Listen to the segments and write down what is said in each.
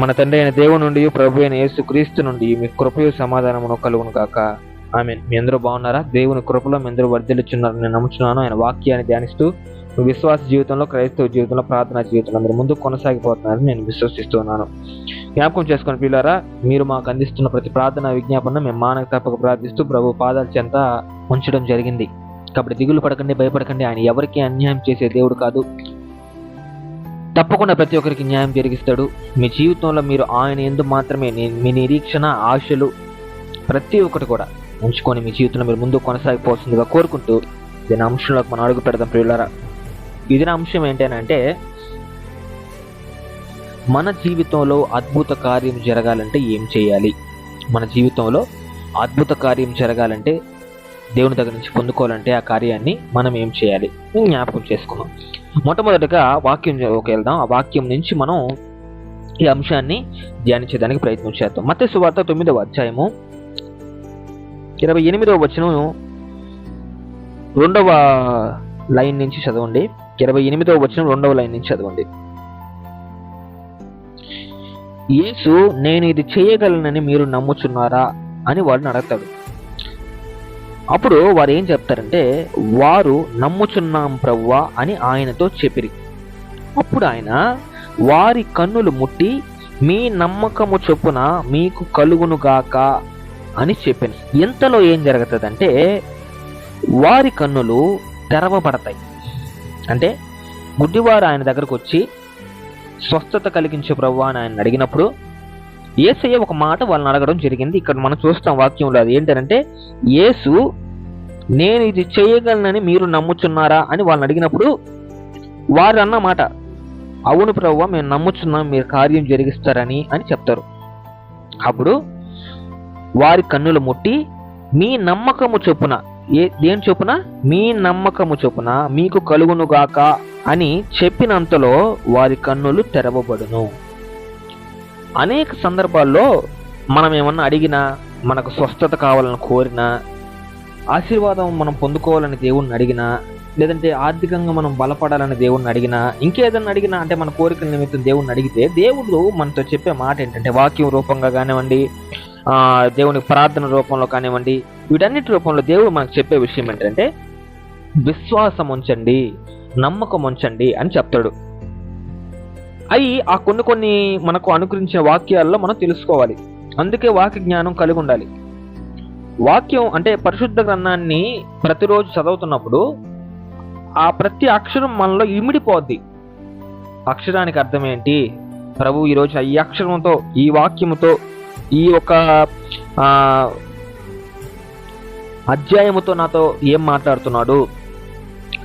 మన తండ్రి అయిన దేవుని నుండి ప్రభు అయిన యేసు క్రీస్తు నుండి మీ కృపయు సమాధానమును కలుగును కాక ఆమె మీ అందరూ బాగున్నారా? దేవుని కృపలో మీ అందరూ వర్ధిల్లుచున్నారు నేను నమ్ముచున్నాను. ఆయన వాక్యాన్ని ధ్యానిస్తూ విశ్వాస జీవితంలో క్రైస్తవ జీవితంలో ప్రార్థనా జీవితంలో మీరు ముందు కొనసాగిపోతున్నారని నేను విశ్వసిస్తున్నాను. జ్ఞాపకం చేసుకుని పిల్లారా మీరు మాకు అందిస్తున్న ప్రతి ప్రార్థన విజ్ఞాపన మేము మానక తప్పక ప్రార్థిస్తూ ప్రభు పాదాల చెంత ఉంచడం జరిగింది. కాబట్టి దిగులు పడకండి భయపడకండి. ఆయన ఎవరికీ అన్యాయం చేసే దేవుడు కాదు. తప్పకుండా ప్రతి ఒక్కరికి న్యాయం జరిగిస్తాడు. మీ జీవితంలో మీరు ఆయన ఎందు మాత్రమే మీ నిరీక్షణ ఆశలు ప్రతి ఒక్కటి కూడా ఉంచుకొని మీ జీవితంలో మీరు ముందు కొనసాగిపోతుందిగా కోరుకుంటూ దీని అంశంలోకి మనం అడుగు పెడదాం ప్రియులరా. ఇది నా అంశం ఏంటంటే మన జీవితంలో అద్భుత కార్యం జరగాలంటే ఏం చేయాలి? మన జీవితంలో అద్భుత కార్యం జరగాలంటే దేవుని దగ్గర నుంచి పొందుకోవాలంటే ఆ కార్యాన్ని మనం ఏం చేయాలి? జ్ఞాపకం చేసుకున్నాం మొట్టమొదటిగా వాక్యం వెళ్దాం. ఆ వాక్యం నుంచి మనం ఈ అంశాన్ని ధ్యానించడానికి ప్రయత్నం చేద్దాం. మత సువార్త తొమ్మిదవ అధ్యాయము. ఇరవై ఎనిమిదవ వచనం రెండవ లైన్ నుంచి చదవండి. ఇరవై ఎనిమిదవ వచనం రెండవ లైన్ నుంచి చదవండి. యేసు నేను ఇది చేయగలనని మీరు నమ్ముచున్నారా? అని వాడిని అడగతాడు అప్పుడు వారు ఏం చెప్తారంటే వారు నమ్ముచున్నాం ప్రవ్వా అని ఆయనతో చెప్పిరి. అప్పుడు ఆయన వారి కన్నులు ముట్టి మీ నమ్మకము చొప్పున మీకు కలుగునుగాక అని చెప్పాను ఇంతలో ఏం జరుగుతుందంటే వారి కన్నులు తెరవబడతాయి. అంటే గుడ్డివారు ఆయన దగ్గరకు వచ్చి స్వస్థత కలిగించే ప్రభు అని ఆయన అడిగినప్పుడు ఏసయ్య ఒక మాట వాళ్ళని అడగడం జరిగింది. ఇక్కడ మనం చూస్తాం వాక్యంలో అది ఏంటంటే యేసు నేను ఇది చేయగలనని మీరు నమ్ముచున్నారా? అని వాళ్ళని అడిగినప్పుడు వారు అన్న మాట అవును ప్రభు మేము నమ్ముచున్నాం మీరు కార్యం జరిగిస్తారని అని చెప్తారు. అప్పుడు వారి కన్నులు ముట్టి మీ నమ్మకము చొప్పున ఏ దేని చొప్పున? మీ నమ్మకము చొప్పున మీకు కలుగునుగాక అని చెప్పినంతలో వారి కన్నులు తెరవబడును. అనేక సందర్భాల్లో మనం ఏమన్నా అడిగినా మనకు స్వస్థత కావాలని కోరినా ఆశీర్వాదం మనం పొందుకోవాలని దేవుణ్ణి అడిగినా లేదంటే ఆర్థికంగా మనం బలపడాలని దేవుణ్ణి అడిగినా ఇంకేదన్నా అడిగినా అంటే మన కోరికల నిమిత్తం దేవుణ్ణి అడిగితే దేవుడు మనతో చెప్పే మాట ఏంటంటే వాక్యం రూపంగా కానివ్వండి దేవుని ప్రార్థన రూపంలో కానివ్వండి వీటన్నిటి రూపంలో దేవుడు మనకు చెప్పే విషయం ఏంటంటే విశ్వాసం ఉంచండి నమ్మకం ఉంచండి అని చెప్తాడు. అవి ఆ కొన్ని కొన్ని మనకు అనుకరించిన వాక్యాల్లో మనం తెలుసుకోవాలి. అందుకే వాక్య జ్ఞానం కలిగి ఉండాలి. వాక్యం అంటే పరిశుద్ధ గ్రంథాన్ని ప్రతిరోజు చదువుతున్నప్పుడు ఆ ప్రతి అక్షరం మనలో ఇమిడిపోద్ది. అక్షరానికి అర్థం ఏంటి? ప్రభు ఈరోజు ఈ అక్షరంతో ఈ వాక్యముతో ఈ ఒక అధ్యాయముతో నాతో ఏం మాట్లాడుతున్నాడు?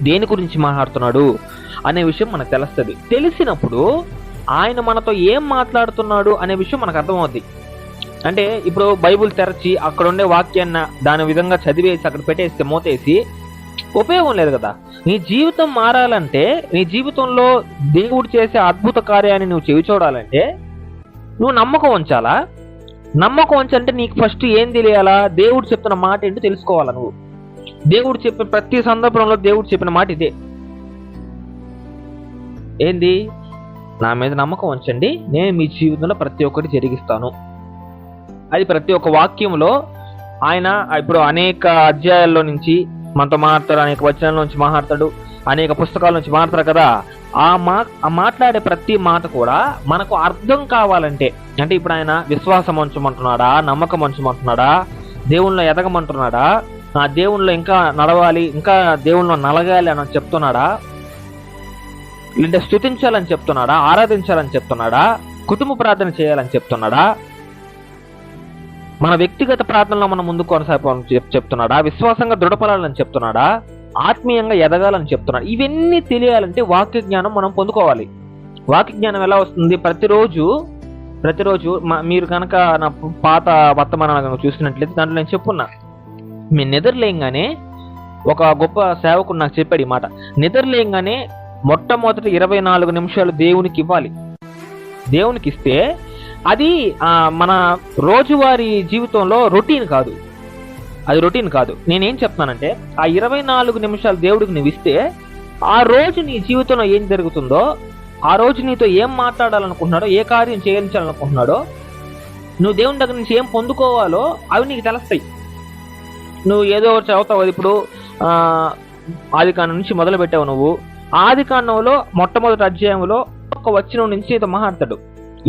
దేని గురించి మాట్లాడుతున్నాడు? అనే విషయం మనకు తెలుస్తుంది. తెలిసినప్పుడు ఆయన మనతో ఏం మాట్లాడుతున్నాడు అనే విషయం మనకు అర్థమవుద్ది. అంటే ఇప్పుడు బైబుల్ తెరచి అక్కడ ఉండే వాక్యాన్న దాని విధంగా చదివేసి అక్కడ పెట్టేస్తే మోతేసి ఉపయోగం లేదు కదా. నీ జీవితం మారాలంటే నీ జీవితంలో దేవుడు చేసే అద్భుత కార్యాన్ని నువ్వు చెవి చూడాలంటే నువ్వు నమ్మకం ఉంచాలా? నమ్మకం ఉంచంటే నీకు ఫస్ట్ ఏం తెలియాలా? దేవుడు చెప్తున్న మాట ఏంటో తెలుసుకోవాలా నువ్వు? దేవుడు చెప్పిన ప్రతి సందర్భంలో దేవుడు చెప్పిన మాట ఇదే. ఏంది? నా మీద నమ్మకం ఉంచండి. నేను మీ జీవితంలో ప్రతి ఒక్కటి జరిగిస్తాను. అది ప్రతి ఒక్క వాక్యంలో ఆయన ఇప్పుడు అనేక అధ్యాయాల్లో నుంచి మనతో మాట్లాడు అనేక వచనాల నుంచి మాట్లాడతాడు అనేక పుస్తకాల నుంచి మాట్లాడతారు కదా. ఆ మా ఆ మాట్లాడే ప్రతి మాట కూడా మనకు అర్థం కావాలంటే అంటే ఇప్పుడు ఆయన విశ్వాసం ఉంచమంటున్నాడా నమ్మకం ఉంచమంటున్నాడా దేవుణ్ణిలో ఎదగమంటున్నాడా ఆ దేవుణ్ణిలో ఇంకా నడవాలి ఇంకా దేవుణ్ణిలో నలగాలి అని చెప్తున్నాడా? లేదంటే స్థుతించాలని చెప్తున్నాడా? ఆరాధించాలని చెప్తున్నాడా? కుటుంబ ప్రార్థన చేయాలని చెప్తున్నాడా? మన వ్యక్తిగత ప్రార్థనలో మనం ముందు కొనసాగాలని చెప్ చెప్తున్నాడా? విశ్వాసంగా దృఢపడాలని చెప్తున్నాడా? ఆత్మీయంగా ఎదగాలని చెప్తున్నాడు? ఇవన్నీ తెలియాలంటే వాక్య జ్ఞానం మనం పొందుకోవాలి. వాక్య జ్ఞానం ఎలా వస్తుంది? ప్రతిరోజు ప్రతిరోజు మీరు కనుక నా పాత వర్తమానాలు చూసినట్లయితే దాంట్లో నేను చెప్పున్నా. మీ నిద్రలేయంగానే ఒక గొప్ప సేవకుడు నాకు చెప్పాడు ఈ మాట. నిద్రలేయంగానే మొట్టమొదటి ఇరవై నాలుగు నిమిషాలు దేవునికి ఇవ్వాలి. దేవునికి ఇస్తే అది మన రోజువారీ జీవితంలో రొటీన్ కాదు. అది రొటీన్ కాదు. నేనేం చెప్తున్నానంటే ఆ ఇరవై నాలుగు నిమిషాలు దేవుడికి నువ్వు ఇస్తే ఆ రోజు నీ జీవితంలో ఏం జరుగుతుందో ఆ రోజు నీతో ఏం మాట్లాడాలనుకుంటున్నాడో ఏ కార్యం చేయించాలనుకుంటున్నాడో నువ్వు దేవుని దగ్గర నుంచి ఏం పొందుకోవాలో అవి నీకు తెలుస్తాయి. నువ్వు ఏదో ఒకటి చదువుతావు ఇప్పుడు ఆది కాని నుంచి మొదలు పెట్టావు నువ్వు. ఆది కాండంలో మొట్టమొదటి అధ్యాయంలో ఒక వచ్చిన నుంచి నీతో మాట్లాడతాడు.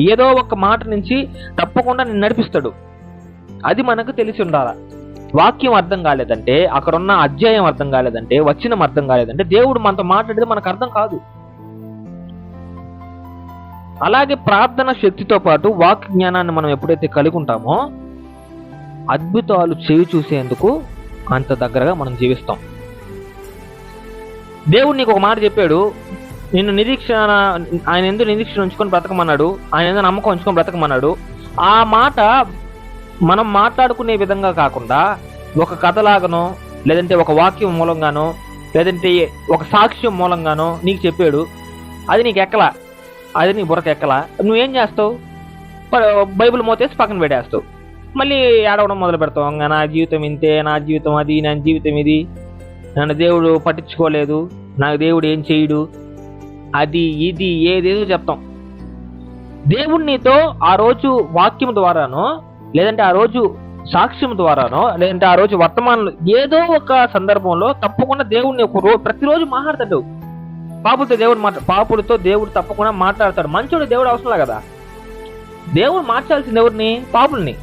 ఏదో ఒక మాట నుంచి తప్పకుండా నేను నడిపిస్తాడు. అది మనకు తెలిసి ఉండాల? వాక్యం అర్థం కాలేదంటే అక్కడ ఉన్న అధ్యాయం అర్థం కాలేదంటే వచ్చినం అర్థం కాలేదంటే దేవుడు మనతో మాట్లాడేది మనకు అర్థం కాదు. అలాగే ప్రార్థన శక్తితో పాటు వాక్ జ్ఞానాన్ని మనం ఎప్పుడైతే కలిగి ఉంటామో అద్భుతాలు చేయి చూసేందుకు అంత దగ్గరగా మనం జీవిస్తాం. దేవుడు నీకు ఒక మాట చెప్పాడు. నిన్ను నిరీక్షణ ఆయన ఎందుకు నిరీక్షణ ఉంచుకొని బ్రతకమన్నాడు? ఆయన ఎందుకు నమ్మకం ఉంచుకొని బ్రతకమన్నాడు? ఆ మాట మనం మాట్లాడుకునే విధంగా కాకుండా ఒక కథలాగనో లేదంటే ఒక వాక్యం మూలంగానో లేదంటే ఒక సాక్ష్యం మూలంగానో నీకు చెప్పాడు. అది నీకు ఎక్కలా? అది నీ బుర్రకు ఎక్కలా? నువ్వేం చేస్తావు? బైబిల్ మోతేసి పక్కన పెట్టేస్తావు. మళ్ళీ ఏడవడం మొదలు పెడతావు. ఇంకా నా జీవితం ఇంతే నా జీవితం అది నా జీవితం ఇది. నన్ను దేవుడు పట్టించుకోలేదు. నాకు దేవుడు ఏం చేయడు? అది ఇది ఏదేదో చెప్తాం. దేవుడు నీతో ఆ రోజు వాక్యం ద్వారానో లేదంటే ఆ రోజు సాక్ష్యం ద్వారానో లేదంటే ఆ రోజు వర్తమానంలో ఏదో ఒక సందర్భంలో తప్పకుండా దేవుడిని ఒక రోజు ప్రతిరోజు మాట్లాడతాడు. పాపులతో దేవుడు మాట్లా పాపులతో దేవుడు తప్పకుండా మాట్లాడతాడు. మంచోడు దేవుడు అవసరంలా కదా. దేవుడు మార్చాల్సింది ఎవరిని? పాపుల్ని.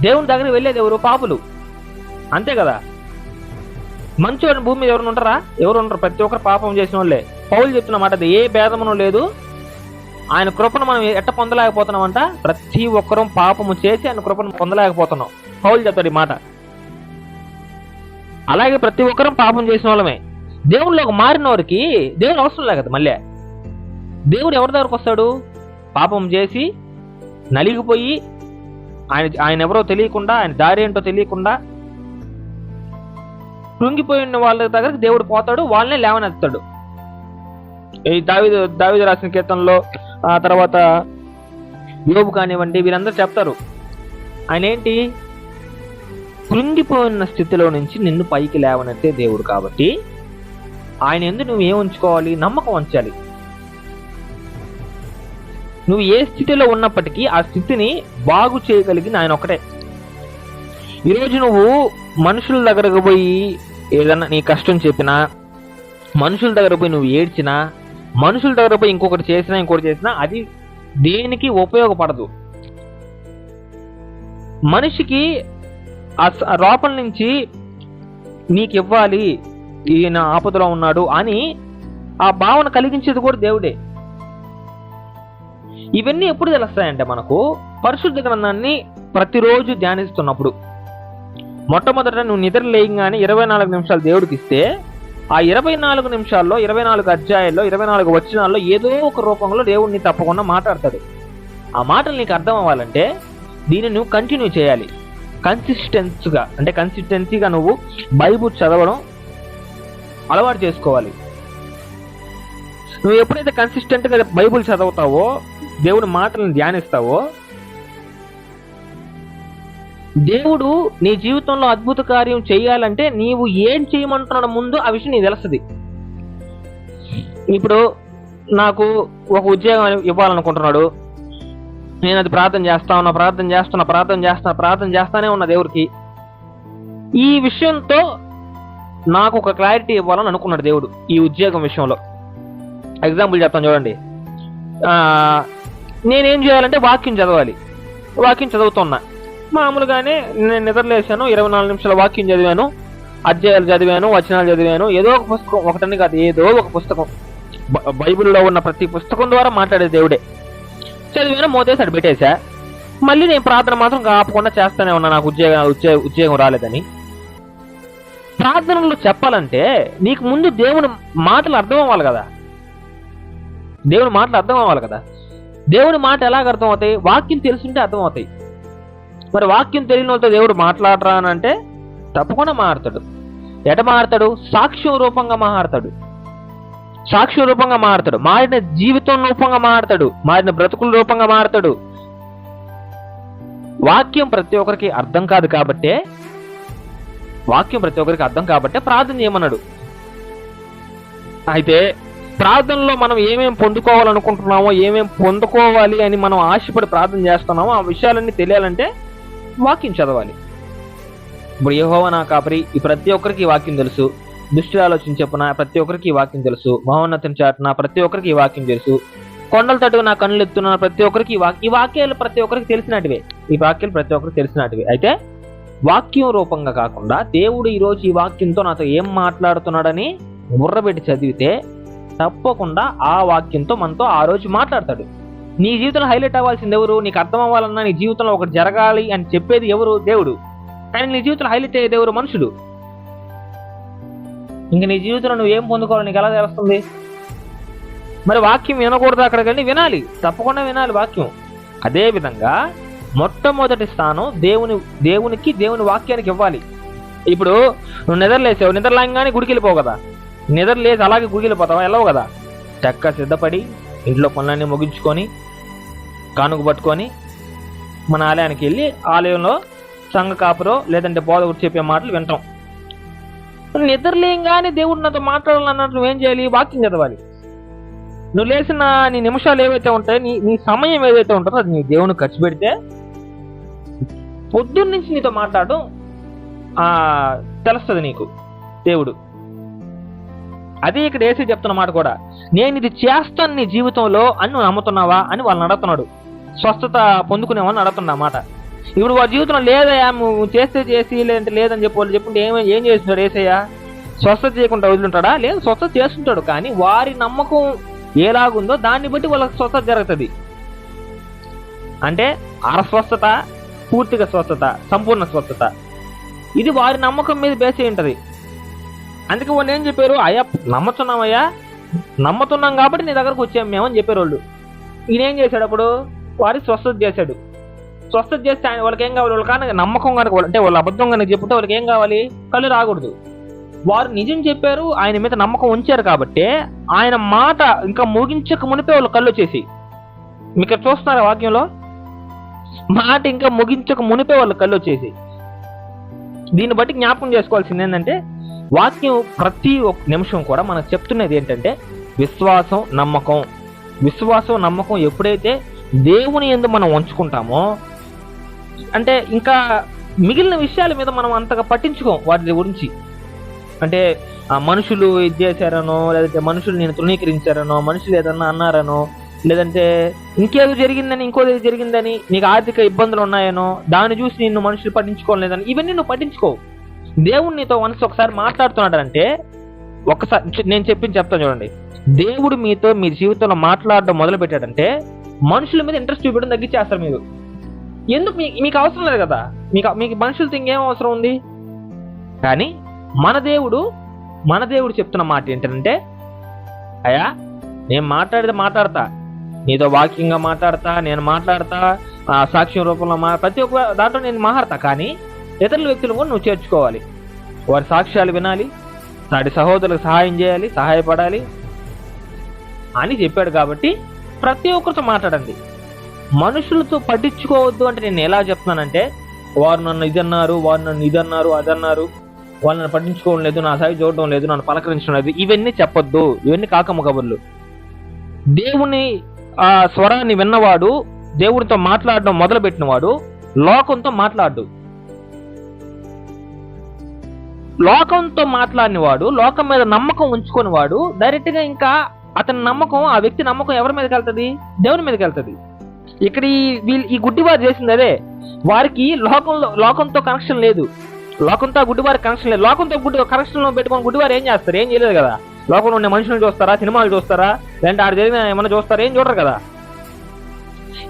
దేవుని దగ్గర వెళ్ళేది ఎవరు? పాపులు. అంతే కదా. మంచోడు భూమి మీద ఎవరు ఉంటారా? ఎవరు ఉంటారు ప్రతి ఒక్కరు పాపం చేసిన వాళ్ళే పౌలు చెప్తున్న మాట అది. ఏ భేదమును లేదు. ఆయన కృపను మనం ఎట్ట పొందలేకపోతున్నామంట? ప్రతి ఒక్కరం పాపము చేసి ఆయన కృపను పొందలేకపోతున్నాం. పౌలు చెప్తాడు ఈ మాట. అలాగే ప్రతి ఒక్కరం పాపం చేసిన వాళ్ళమే దేవుళ్ళకి మారిన వారికి దేవుడు అవసరం లేదు కదా మళ్ళీ. దేవుడు ఎవరి దగ్గరకు వస్తాడు? పాపం చేసి నలిగిపోయి ఆయన ఆయన ఎవరో తెలియకుండా ఆయన దారి ఏంటో తెలియకుండా కృంగిపోయిన వాళ్ళ దగ్గరకు దేవుడు పోతాడు వాళ్ళనే లేవనెత్తాడు. ఈ దావిద దావిద రాసిన కీర్తనలో ఆ తర్వాత యోబు కానివ్వండి వీరందరూ చెప్తారు ఆయన ఏంటి కృంగిపోయిన స్థితిలో నుంచి నిన్ను పైకి లేవనెత్తే దేవుడు కాబట్టి ఆయన ఎందు నువ్వు ఏం ఉంచుకోవాలి? నమ్మకం ఉంచాలి. నువ్వు ఏ స్థితిలో ఉన్నప్పటికీ ఆ స్థితిని బాగు చేయగలిగిన ఆయన ఒకటే. ఈరోజు నువ్వు మనుషుల దగ్గరకు పోయి ఏదన్నా నీ కష్టం చెప్పినా మనుషుల దగ్గర పోయి నువ్వు ఏడ్చినా మనుషుల దగ్గర పోయి ఇంకొకటి చేసినా ఇంకొకటి చేసినా అది దేనికి ఉపయోగపడదు. మనిషికి ఆ స- ఆ లోపల నుంచి నీకు ఇవ్వాలి ఈయన ఆపదలో ఉన్నాడు అని ఆ భావన కలిగించేది కూడా దేవుడే. ఇవన్నీ ఎప్పుడు తెలుస్తాయంటే మనకు పరిశుద్ధ గ్రంథాన్ని ప్రతిరోజు ధ్యానిస్తున్నప్పుడు. మొట్టమొదట నువ్వు నిద్ర లేయగానే ఇరవై నాలుగు నిమిషాలు దేవుడికి ఇస్తే ఆ ఇరవై నాలుగు నిమిషాల్లో ఇరవై నాలుగు అధ్యాయాల్లో ఇరవై నాలుగు వచనాల్లో ఏదో ఒక రూపంలో దేవుడిని తప్పకుండా మాట్లాడతాడు. ఆ మాటలు నీకు అర్థం అవ్వాలంటే దీన్ని నువ్వు కంటిన్యూ చేయాలి. కన్సిస్టెన్స్గా అంటే కన్సిస్టెన్సీగా నువ్వు బైబుల్ చదవడం అలవాటు చేసుకోవాలి. నువ్వు ఎప్పుడైతే కన్సిస్టెంట్గా బైబుల్ చదువుతావో దేవుడి మాటలను ధ్యానిస్తావో దేవుడు నీ జీవితంలో అద్భుత కార్యం చేయాలంటే నీవు ఏం చేయమంటున్నాడు ముందు ఆ విషయం నీకు తెలుస్తుంది. ఇప్పుడు నాకు ఒక ఉద్యోగం ఇవ్వాలనుకుంటున్నాడు. నేను అది ప్రార్థన చేస్తా ఉన్నా ప్రార్థన చేస్తున్నా ప్రార్థన చేస్తున్నా ప్రార్థన చేస్తానే ఉన్నా దేవుడికి. ఈ విషయంతో నాకు ఒక క్లారిటీ ఇవ్వాలని అనుకున్నాడు దేవుడు ఈ ఉద్యోగం విషయంలో. ఎగ్జాంపుల్ చెప్తాను చూడండి. నేనేం చేయాలంటే వాక్యం చదవాలి. వాక్యం చదువుతున్నా. మామూలుగానే నేను నిద్రలేసాను ఇరవై నాలుగు నిమిషాల వాక్యం చదివాను అధ్యాయాలు చదివాను వచనాలు చదివాను ఏదో ఒక పుస్తకం ఒకటని కాదు ఏదో ఒక పుస్తకం. బ- బైబిల్లో ఉన్న ప్రతి పుస్తకం ద్వారా మాట్లాడే దేవుడే. చదివాను మోతేసి అటు పెట్టేశా మళ్ళీ నేను ప్రార్థన మాత్రం ఆపకుండా చేస్తానే ఉన్నా నాకు ఉద్యోగం ఉద్యోగం ఉద్యోగం రాలేదని. ప్రార్థనలో చెప్పాలంటే నీకు ముందు దేవుని మాటలు అర్థం అవ్వాలి కదా. దేవుని మాటలు అర్థం అవ్వాలి కదా. దేవుని మాట ఎలాగ అర్థం అవుతాయి వాక్యం తెలుసుంటే అర్థం అవుతాయి మరి వాక్యం తెలియని వాళ్ళతో దేవుడు మాట్లాడరా అని అంటే తప్పకుండా మారుతాడు. ఎట మారుతాడు? సాక్ష్యం రూపంగా మారుతాడు. సాక్ష్యం రూపంగా మారుతాడు. మారిన జీవితం రూపంగా మారుతాడు. మారిన బ్రతుకుల రూపంగా మారుతాడు. వాక్యం ప్రతి ఒక్కరికి అర్థం కాదు కాబట్టే వాక్యం ప్రతి ఒక్కరికి అర్థం కాబట్టే ప్రార్థన చేయమన్నాడు. అయితే ప్రార్థనలో మనం ఏమేమి పొందుకోవాలనుకుంటున్నామో ఏమేమి పొందుకోవాలి అని మనం ఆశపడి ప్రార్థన చేస్తున్నామో ఆ విషయాలన్నీ తెలియాలంటే వాక్యం చదవాలి. ఇప్పుడు యెహోవా నా కాపరి ఈ ప్రతి ఒక్కరికి వాక్యం తెలుసు. దృష్టి ఆలోచన ప్రతి ఒక్కరికి వాక్యం తెలుసు. మహోన్నతిని చాటున ప్రతి ఒక్కరికి ఈ వాక్యం తెలుసు. కొండల తట్టుకు నా కన్నులు ఎత్తున్న ప్రతి ఒక్కరికి ఈ ఈ వాక్యాలు ప్రతి ఒక్కరికి తెలిసినటివే. ఈ వాక్యాలు ప్రతి ఒక్కరికి తెలిసినటివే. అయితే వాక్యం రూపంగా కాకుండా దేవుడు ఈరోజు ఈ వాక్యంతో నాతో ఏం మాట్లాడుతున్నాడని బుర్రబెట్టి చదివితే తప్పకుండా ఆ వాక్యంతో మనతో ఆ రోజు మాట్లాడతాడు. నీ జీవితంలో హైలైట్ అవ్వాల్సింది ఎవరు? నీకు అర్థం అవ్వాలన్నా నీ జీవితంలో ఒకటి జరగాలి అని చెప్పేది ఎవరు? దేవుడు. కానీ నీ జీవితంలో హైలైట్ అయ్యేది ఎవరు? మనుషుడు ఇంక నీ జీవితంలో నువ్వు ఏం పొందుకోవాలి నీకు ఎలా తెలుస్తుంది? మరి వాక్యం వినకూడదు అక్కడికి వెళ్ళి వినాలి. తప్పకుండా వినాలి వాక్యం. అదే విధంగా మొట్టమొదటి స్థానం దేవుని దేవునికి దేవుని వాక్యానికి ఇవ్వాలి. ఇప్పుడు నువ్వు నిద్రలేసావు. నిద్రలాగానే గుడికి వెళ్ళిపోవు కదా. నిద్రలేసి అలాగే గుడికి వెళ్ళిపోతావా? వెళ్ళవు కదా. చక్కగా సిద్ధపడి ఇంట్లో పనులన్నీ ముగించుకొని కానుక పట్టుకొని మన ఆలయానికి వెళ్ళి ఆలయంలో సంఘ కాపురో లేదంటే బోధకుడు చెప్పే మాటలు వింటాం. నిద్రలేయంగానే దేవుడు నాతో మాట్లాడాలన్నట్టు నువ్వేం చేయాలి? వాక్యం చదవాలి. నువ్వు లేచిన నీ నిమిషాలు ఏవైతే ఉంటాయో నీ నీ సమయం ఏదైతే ఉంటుందో అది నీ దేవుని ఖర్చు పెడితే పొద్దున్న నుంచి నీతో మాట్లాడడం తెలుస్తుంది నీకు దేవుడు. అదే ఇక్కడ ఏసీ చెప్తున్న మాట కూడా నేను ఇది చేస్తాను నీ జీవితంలో అని నువ్వు నమ్ముతున్నావా అని వాళ్ళని అడుగుతున్నాడు స్వస్థత పొందుకునేవాళ్ళని అడుగుతున్నా ఇప్పుడు వారి జీవితంలో లేదయ్యా నువ్వు చేస్తే చేసి లేదంటే లేదని చెప్పి వాళ్ళు చెప్పుంటే ఏమై ఏం చేస్తున్నాడు ఏసయ్యా? స్వస్థత చేయకుండా వదులుంటాడా? లేదు స్వస్థత చేస్తుంటాడు కానీ వారి నమ్మకం ఎలాగుందో దాన్ని బట్టి వాళ్ళకి స్వస్థత జరుగుతుంది. అంటే అరస్వస్థత పూర్తిగా స్వస్థత సంపూర్ణ స్వస్థత. ఇది వారి నమ్మకం మీద బేస్ అయి ఉంటుంది. అందుకే వాళ్ళు ఏం చెప్పారు? అయ్యా నమ్ముతున్నామయ్యా. నమ్ముతున్నాం కాబట్టి నీ దగ్గరకు వచ్చాం మేము అని చెప్పారు వాళ్ళు. ఈయన ఏం చేశాడు అప్పుడు? వారి స్వస్థత చేశాడు. స్వస్థత చేస్తే ఆయన వాళ్ళకి ఏం కావాలి? వాళ్ళకి కానీ నమ్మకం కనుక వాళ్ళు- అంటే వాళ్ళు అబద్ధం కనుక చెప్పుంటే వాళ్ళకి ఏం కావాలి? కళ్ళు రాకూడదు. వారు నిజం చెప్పారు ఆయన మీద నమ్మకం ఉంచారు కాబట్టి ఆయన మాట ఇంకా ముగించక మునిపే వాళ్ళు కళ్ళు వచ్చేసి. మీకు చూస్తున్నారా వాక్యంలో? మాట ఇంకా ముగించక మునిపే వాళ్ళు కళ్ళు వచ్చేసి. దీన్ని బట్టి జ్ఞాపకం చేసుకోవాల్సింది ఏంటంటే వాక్యం ప్రతి ఒక్క నిమిషం కూడా మనకు చెప్తున్నది ఏంటంటే విశ్వాసం నమ్మకం. విశ్వాసం నమ్మకం ఎప్పుడైతే దేవుని ఎందు మనం ఉంచుకుంటామో అంటే ఇంకా మిగిలిన విషయాల మీద మనం అంతగా పట్టించుకోం వాటి గురించి. అంటే ఆ మనుషులు ఇది చేశారనో లేదంటే మనుషులు నేను తృణీకరించారనో మనుషులు ఏదన్నా అన్నారనో లేదంటే ఇంకేదో జరిగిందని ఇంకోది జరిగిందని నీకు ఆర్థిక ఇబ్బందులు ఉన్నాయనో దాన్ని చూసి నిన్ను మనుషులు పట్టించుకోలేదని ఇవన్నీ నువ్వు పట్టించుకో దేవుడు నీతో మనసు ఒకసారి మాట్లాడుతున్నాడంటే ఒకసారి నేను చెప్పింది చెప్తాను చూడండి. దేవుడు మీతో మీ జీవితంలో మాట్లాడడం మొదలు పెట్టాడంటే మనుషుల మీద ఇంట్రెస్ట్ చూపించడం తగ్గించేస్తారు మీరు. ఎందుకు మీకు అవసరం లేదు కదా? మీకు మీకు మనుషులతో ఇంకేం అవసరం ఉంది? కానీ మన దేవుడు మన దేవుడు చెప్తున్న మాట ఏంటంటే అయ్యా నేను మాట్లాడితే మాట్లాడతా. నీతో వాక్యంగా మాట్లాడతా నేను మాట్లాడతా ఆ సాక్ష్యం రూపంలో మా ప్రతి ఒక్క దాంట్లో నేను మాట్లాడతా. కానీ ఇతరుల వ్యక్తులు కూడా నువ్వు చేర్చుకోవాలి. వారి సాక్ష్యాలు వినాలి వాటి సహోదరులకు సహాయం చేయాలి సహాయపడాలి అని చెప్పాడు కాబట్టి ప్రతి ఒక్కరితో మాట్లాడండి. మనుషులతో పట్టించుకోవద్దు అంటే నేను ఎలా చెప్తున్నానంటే వారు నన్ను ఇది అన్నారు వారు నన్ను ఇది అన్నారు అది అన్నారు వాళ్ళు నన్ను పట్టించుకోవడం లేదు నా సాయి చూడడం లేదు నన్ను పలకరించడం లేదు ఇవన్నీ చెప్పొద్దు ఇవన్నీ కాకమ్మ కబుర్లు దేవుని ఆ స్వరాన్ని విన్నవాడు దేవుడితో మాట్లాడడం మొదలుపెట్టినవాడు లోకంతో మాట్లాడు. లోకంతో మాట్లాడినవాడు లోకం మీద నమ్మకం ఉంచుకునేవాడు డైరెక్ట్గా ఇంకా అతని నమ్మకం ఆ వ్యక్తి నమ్మకం ఎవరి మీదకి వెళ్తుంది? దేవుని మీదకి వెళ్తుంది. ఇక్కడ ఈ వీళ్ళు ఈ గుడ్డివారు చేసింది అదే. వారికి లోకంలో లోకంతో కనెక్షన్ లేదు. లోకంతో గుడ్డివారి కనెక్షన్ లేదు. లోకంతో గుడ్డి కనెక్షన్ పెట్టుకొని గుడ్డివారు ఏం చేస్తారు? ఏం చేయలేదు కదా. లోకంలో ఉండే మనుషులను చూస్తారా? సినిమాలు చూస్తారా? లేదంటే ఆడ జరిగిన ఏమైనా చూస్తారా? ఏం చూడరు కదా.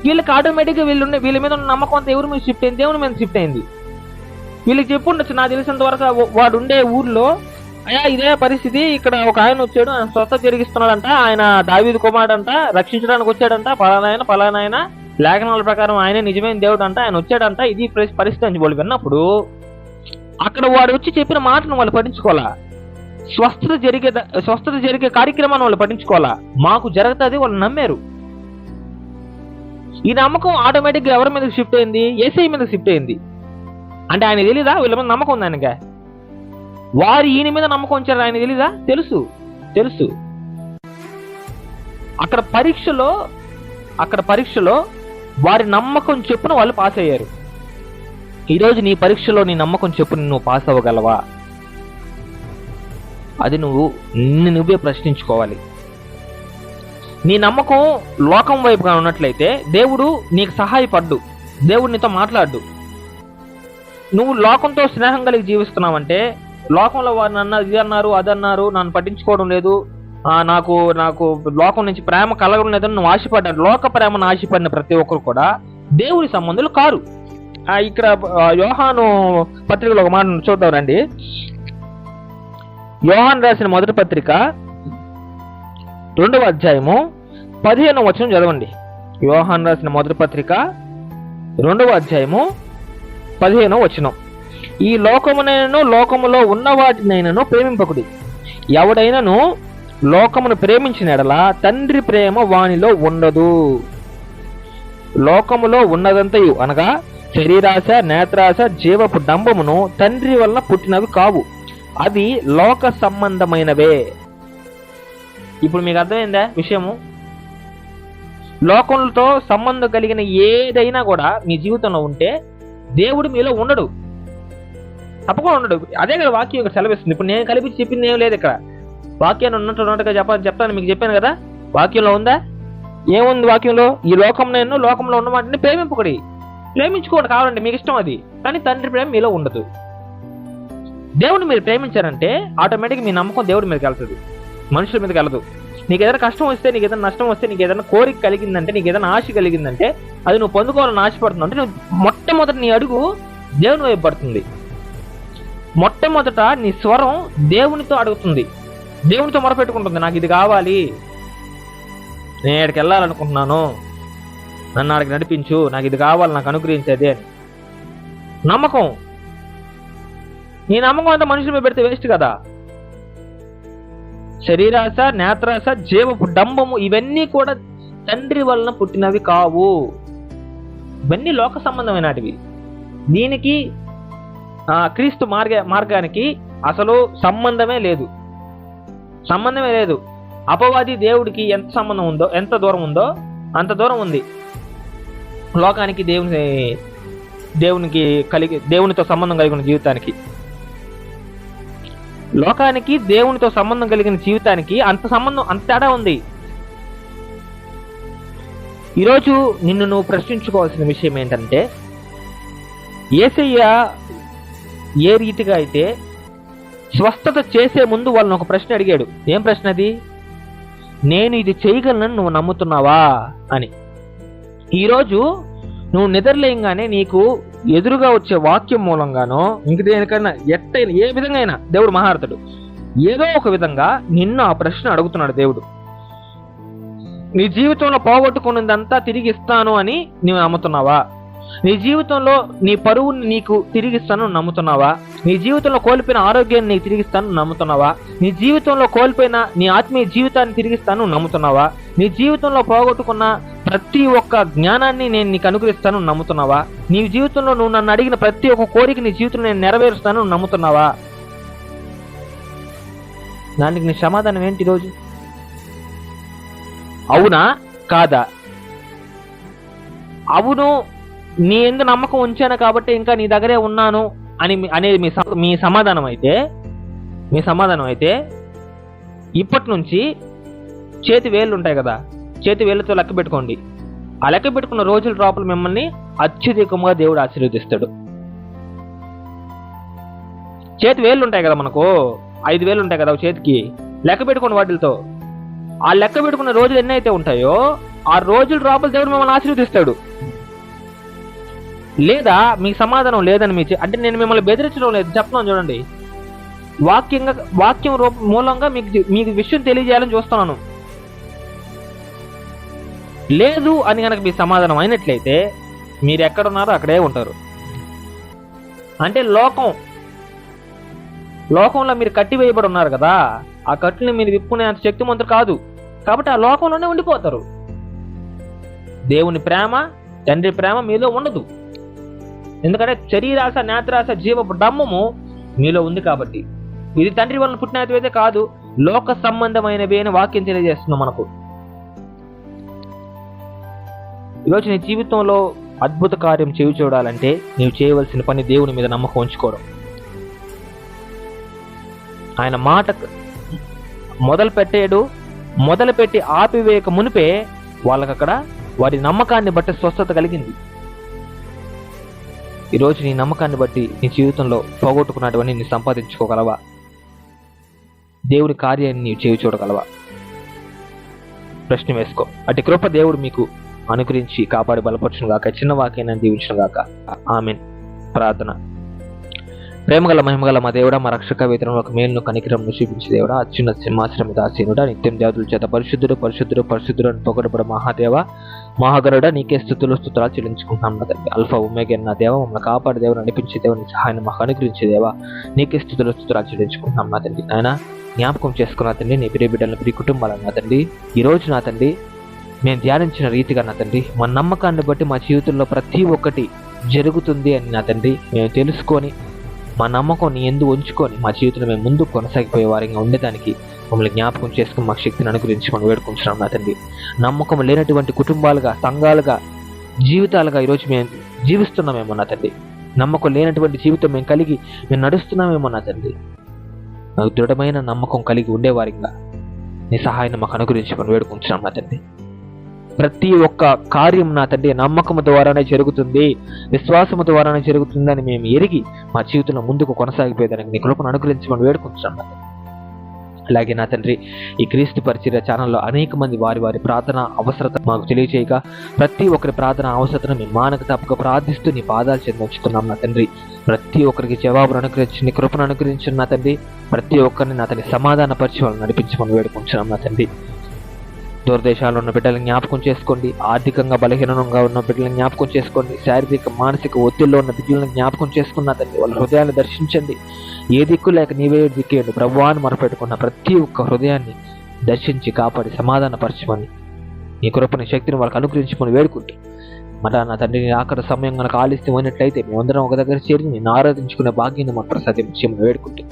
వీళ్ళకి ఆటోమేటిక్గా వీళ్ళు ఉన్న- వీళ్ళ మీద ఉన్న నమ్మకం అంతా ఎవరి మీద షిఫ్ట్ అయింది? దేవుని మీద షిఫ్ట్ అయింది. వీళ్ళకి చెప్పుండొచ్చు నాకు తెలిసినంత వరకు వాడు ఉండే ఊర్లో అయ్యా ఇదే పరిస్థితి. ఇక్కడ ఒక ఆయన వచ్చాడు ఆయన స్వస్థ జరిగిస్తున్నాడంట. ఆయన దావీదు అంట రక్షించడానికి వచ్చాడంట. పలానాయన పలానాయన లేఖనాల ప్రకారం ఆయనే నిజమైన దేవుడు అంట ఆయన వచ్చాడంట. ఇది పరిస్థితి అని వాళ్ళు విన్నప్పుడు అక్కడ వాడు వచ్చి చెప్పిన మాటను వాళ్ళు పట్టించుకోవాలా? స్వస్థత జరిగే స్వస్థత జరిగే కార్యక్రమాన్ని వాళ్ళు పట్టించుకోవాలా? మాకు జరుగుతుంది వాళ్ళు నమ్మారు. ఈ నమ్మకం ఆటోమేటిక్గా ఎవరి మీద షిఫ్ట్ అయింది? ఏసీ మీద షిఫ్ట్ అయింది. అంటే ఆయన తెలీదా? వీళ్ళ మీద నమ్మకం ఉంది ఆయనగా వారు ఈయన మీద నమ్మకం ఉంచారు ఆయన తెలీదా? తెలుసు. తెలుసు. అక్కడ పరీక్షలో అక్కడ పరీక్షలో వారి నమ్మకం చెప్పున వాళ్ళు పాస్ అయ్యారు. ఈరోజు నీ పరీక్షలో నీ నమ్మకం చెప్పున నువ్వు పాస్ అవ్వగలవా? అది నువ్వు నిన్ను నువ్వే ప్రశ్నించుకోవాలి. నీ నమ్మకం లోకం వైపుగా ఉన్నట్లయితే దేవుడు నీకు సహాయపడ్డు. దేవుడు నీతో మాట్లాడు నువ్వు లోకంతో స్నేహం కలిగి జీవిస్తున్నావంటే లోకంలో వారు నన్ను ఇది అన్నారు అది అన్నారు నన్ను పట్టించుకోవడం లేదు. నాకు నాకు లోకం నుంచి ప్రేమ కలగడం లేదని నువ్వు ఆశపడ్డాను లోక ప్రేమను ఆశపడిన ప్రతి ఒక్కరు కూడా దేవుడి సంబంధులు కారు. ఇక్కడ ఆ, యోహాను పత్రికలో ఒక మాట చూద్దాం రండి. యోహాన్ రాసిన మొదటి పత్రిక రెండవ అధ్యాయము పదిహేను వచనం చదవండి. యోహాన్ రాసిన మొదటి పత్రిక రెండవ అధ్యాయము పదిహేనో వచనం. ఈ లోకమునైనను లోకములో ఉన్న వాటినైనను ప్రేమింపకుడి. ఎవడైనను లోకమును ప్రేమించిన ఎడలా తండ్రి ప్రేమ వానిలో ఉండదు. లోకములో ఉన్నదంతయు అనగా శరీరాశ నేత్రాశ జీవపు డంబమును తండ్రి వల్ల పుట్టినవి కావు. అవి లోక సంబంధమైనవే. ఇప్పుడు మీకు అర్థమైందా విషయము? లోకంతో సంబంధం కలిగిన ఏదైనా కూడా మీ జీవితంలో ఉంటే దేవుడు మీలో ఉండడు. తప్పకుండా ఉండడు. అదే కదా వాక్యం ఇక్కడ సెలవిస్తుంది. ఇప్పుడు నేను కలిపి చెప్పింది ఏం లేదు ఇక్కడ. వాక్యాన్ని ఉన్నట్టు ఉన్నట్టుగా చెప్ప చెప్తాను మీకు చెప్పాను కదా. వాక్యంలో ఉందా? ఏముంది వాక్యంలో? ఈ లోకంలో ఎన్నో లోకంలో ఉన్న వాటిని ప్రేమింపకడి. ప్రేమించుకోండి కావాలండి మీకు ఇష్టం అది. కానీ తండ్రి ప్రేమ మీలో ఉండదు. దేవుడిని మీరు ప్రేమించారంటే ఆటోమేటిక్ మీ నమ్మకం దేవుడి మీదకి వెళ్తుంది. మనుషుల మీదకి వెళ్ళదు. నీకు ఏదైనా కష్టం వస్తే నీకు ఏదైనా నష్టం వస్తే నీకు ఏదైనా కోరిక కలిగిందంటే నీకు ఏదైనా ఆశ కలిగిందంటే అది నువ్వు పొందుకోవాలని ఆశపడుతున్నావు అంటే నువ్వు మొట్టమొదటి నీ అడుగు దేవుని వైపు పడుతుంది. మొట్టమొదట నీ స్వరం దేవునితో అడుగుతుంది. దేవునితో మొరపెట్టుకుంటుంది. నాకు ఇది కావాలి. నేను ఇక్కడికి వెళ్ళాలనుకుంటున్నాను. నన్ను ఆడికి నడిపించు. నాకు ఇది కావాలి. నాకు అనుగ్రహించేది అని. నమ్మకం. నీ నమ్మకం అంతా మనుషుల మీద పెడితే వేస్ట్ కదా. శరీరాశ నేత్రాశ జీవపు డంబము ఇవన్నీ కూడా తండ్రి వలన పుట్టినవి కావు. ఇవన్నీ లోక సంబంధమైనటివి. దీనికి క్రీస్తు మార్గ మార్గానికి అసలు సంబంధమే లేదు. సంబంధమే లేదు. అపవాది దేవుడికి ఎంత సంబంధం ఉందో ఎంత దూరం ఉందో అంత దూరం ఉంది. లోకానికి దేవుని దేవునికి కలిగి దేవునితో సంబంధం కలిగిన జీవితానికి. లోకానికి దేవునితో సంబంధం కలిగిన జీవితానికి అంత సంబంధం అంత తేడా ఉంది. ఈరోజు నిన్ను నువ్వు ప్రశ్నించుకోవాల్సిన విషయం ఏంటంటే ఏసయ్య ఏ రీతిగా అయితే స్వస్థత చేసే ముందు వాళ్ళని ఒక ప్రశ్న అడిగాడు. ఏం ప్రశ్న అది? నేను ఇది చేయగలనని నువ్వు నమ్ముతున్నావా? అని. ఈరోజు నువ్వు నిద్రలేయంగానే నీకు ఎదురుగా వచ్చే వాక్యం మూలంగానో ఇంక దేనికైనా ఎట్టయినా ఏ విధంగా అయినా దేవుడు మహారథుడు ఏదో ఒక విధంగా నిన్ను ఆ ప్రశ్న అడుగుతున్నాడు దేవుడు. నీ జీవితంలో పోగొట్టుకున్నదంతా తిరిగి ఇస్తాను అని నువ్వు నమ్ముతున్నావా? నీ జీవితంలో నీ పరువుని నీకు తిరిగిస్తాను నమ్ముతున్నావా? నీ జీవితంలో కోల్పోయిన ఆరోగ్యాన్ని నీకు తిరిగిస్తాను నమ్ముతున్నావా? నీ జీవితంలో కోల్పోయిన నీ ఆత్మీయ జీవితాన్ని తిరిగిస్తాను నమ్ముతున్నావా? నీ జీవితంలో పోగొట్టుకున్న ప్రతి ఒక్క జ్ఞానాన్ని నేను నీకు అనుగ్రహిస్తాను నమ్ముతున్నావా? నీ జీవితంలో నువ్వు నన్ను అడిగిన ప్రతి ఒక్క కోరిక నీ జీవితంలో నేను నెరవేరుస్తాను నమ్ముతున్నావా? దానికి నీ సమాధానం ఏంటి ఈరోజు? అవునా? కాదా? అవును నీ ఎందు నమ్మకం ఉంచాను కాబట్టి ఇంకా నీ దగ్గరే ఉన్నాను అని అనేది మీ మీ సమాధానం అయితే మీ సమాధానం అయితే ఇప్పటి నుంచి చేతి వేళ్ళు ఉంటాయి కదా చేతి వేళ్ళతో లెక్క పెట్టుకోండి. ఆ లెక్క పెట్టుకున్న రోజుల డ్రాపులు మిమ్మల్ని అత్యధికంగా దేవుడు ఆశీర్వదిస్తాడు. చేతి వేళ్ళు ఉంటాయి కదా మనకు ఐదు వేలు ఉంటాయి కదా ఒక చేతికి లెక్క పెట్టుకున్న వాటితో ఆ లెక్క పెట్టుకున్న రోజులు ఎన్ని అయితే ఉంటాయో ఆ రోజుల డ్రాపులు దేవుడు మిమ్మల్ని ఆశీర్వదిస్తాడు. లేదా మీకు సమాధానం లేదని మీ అంటే నేను మిమ్మల్ని బెదిరించడం లేదు. చెప్తున్నాను చూడండి. వాక్యంగా వాక్యం రూప మూలంగా మీకు మీకు విషయం తెలియజేయాలని చూస్తున్నాను. లేదు అని కనుక మీ సమాధానం అయినట్లయితే మీరు ఎక్కడున్నారో అక్కడే ఉంటారు. అంటే లోకం. లోకంలో మీరు కట్టి వేయబడి ఉన్నారు కదా ఆ కట్టుని మీరు విప్పుకునే అంత శక్తిమంతుడు కాదు. కాబట్టి ఆ లోకంలోనే ఉండిపోతారు. దేవుని ప్రేమ తండ్రి ప్రేమ మీలో ఉండదు. ఎందుకంటే శరీరాశ నేత్రాశ జీవ బ్రహ్మము మీలో ఉంది కాబట్టి. ఇది తండ్రి వలన పుట్టినది కాదు లోక సంబంధమైనవి అని వాక్యం తెలియజేస్తుంది మనకు. ఈరోజు నీ జీవితంలో అద్భుత కార్యం చేయి చూడాలంటే నీవు చేయవలసిన పని దేవుని మీద నమ్మకం ఉంచుకోవడం. ఆయన మాట మొదలు పెట్టాడు మొదలు పెట్టి ఆపివేయక మునిపే వాళ్ళకక్కడ వారి నమ్మకాన్ని బట్టి స్వస్థత కలిగింది. ఈరోజు నీ నమ్మకాన్ని బట్టి నీ జీవితంలో పోగొట్టుకున్నటువంటి నీ సంపాదించుకోగలవా? దేవుని కార్యాన్ని నీవు చేయి చూడగలవా? ప్రశ్న వేసుకో. అటు కృప దేవుడు మీకు అనుగ్రహించి కాపాడి బలపరచును గాక చిన్న వాక్యాన్ని దీవించును గాక ఆమెన్. ప్రార్థన. ప్రేమగల మహిమగల మా దేవుడా మా రక్షక వేతనం ఒక మేలును కనికరంను చూపించే దేవుడా. అత్యున్న సింహాశ్రమ దాసీనుడా నిత్యం జాతుల చేత పరిశుద్ధుడు పరిశుద్ధుడు పరిశుద్ధుడు అని పొగడబడ మహాదేవ మహాగరుడ నీకే స్థుతులు స్థుతులు చెల్లించుకుంటున్నాం. నా తండ్రి అల్ఫా ఉమేగన్ నా దేవ మమ్మల్ని కాపాడు దేవ నడిపించే దేవుని సహాయాన్ని మాకు అనుగ్రహించే దేవా నీకే స్థుతులు స్థుతులు చెల్లించుకుంటున్నాం నా తండ్రి. ఆయన జ్ఞాపకం చేసుకున్న తండ్రి నీ ప్రియ బిడ్డలను ప్రియ కుటుంబాలను నా తండ్రి. ఈరోజు నా తండ్రి మేము ధ్యానించిన రీతిగా నా తండ్రి మా నమ్మకాన్ని బట్టి మా జీవితంలో ప్రతి ఒక్కటి జరుగుతుంది అని నా తండ్రి. మేము తెలుసుకొని మా నమ్మకం నీ ఎందు ఉంచుకొని మా జీవితంలో మేము ముందు కొనసాగిపోయే వారిగా ఉండేదానికి మమ్మల్ని జ్ఞాపకం చేసుకుని మాకు శక్తిని అనుగ్రహించి మనం వేడుకుంటున్నాం నా తండ్రి. నమ్మకం లేనటువంటి కుటుంబాలుగా సంఘాలుగా జీవితాలుగా ఈరోజు మేము జీవిస్తున్నామేమో నా తండ్రి. నమ్మకం లేనటువంటి జీవితం మేము కలిగి మేము నడుస్తున్నామేమో నా తండ్రి. నాకు దృఢమైన నమ్మకం కలిగి ఉండేవారిగా నీ సహాయాన్ని మాకు అనుగ్రహించి మనం వేడుకుంటున్నాం నా తండ్రి. ప్రతి ఒక్క కార్యం నా తండ్రి నమ్మకము ద్వారానే జరుగుతుంది విశ్వాసము ద్వారానే జరుగుతుందని మేము ఎరిగి మా జీవితంలో ముందుకు కొనసాగిపోయేదానికి నీ కృపను అనుగ్రహించమని వేడుకుంటున్నాం నా తండ్రి. అలాగే నా తండ్రి ఈ క్రీస్తు పరిచర్య ఛానల్లో అనేక మంది వారి వారి ప్రార్థన అవసరత మాకు తెలియచేయగా ప్రతి ఒక్కరి ప్రార్థన అవసరతను మీ మానక తప్పక ప్రార్థిస్తూ నీ పాదాలు చెందించుకున్నాం నా తండ్రి. ప్రతి ఒక్కరికి జవాబును అనుగ్రహించి నీ కృపను అనుగ్రహించిన నా తండ్రి ప్రతి ఒక్కరిని నా తండ్రి సమాధాన పరిచయం వాళ్ళని నడిపించమని వేడుకుంటున్నాం నా తండ్రి. దూరదేశాల్లో ఉన్న బిడ్డలను జ్ఞాపకం చేసుకోండి. ఆర్థికంగా బలహీనంగా ఉన్న బిడ్డలను జ్ఞాపకం చేసుకోండి. శారీరక మానసిక ఒత్తిడిలో ఉన్న బిడ్డలను జ్ఞాపకం చేసుకున్న తండ్రి వాళ్ళ హృదయాన్ని దర్శించండి. ఏ దిక్కు లేక నీవే దిక్కేయండి. ప్రభువాన్ని మొరపెట్టుకున్న ప్రతి ఒక్క హృదయాన్ని దర్శించి కాపాడి సమాధానపరచమని నీ కృపని శక్తిని వాళ్ళకి అనుగ్రహించుకొని వేడుకుంటూ మరి నా తండ్రి ఆఖరి సమయం కనుక ఆలిస్తమైనట్లయితే మేమందరం ఒక దగ్గర చేరి నేను ఆరాధించుకునే భాగ్యాన్ని మాకు ప్రసాదించమని వేడుకుంటూ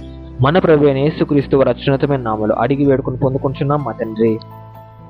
మన ప్రభు అయిన యేసుక్రీస్తు వారి అత్యున్నతమైన నామలు అడిగి వేడుకుని పొందుకుంటున్నాం మా తండ్రి.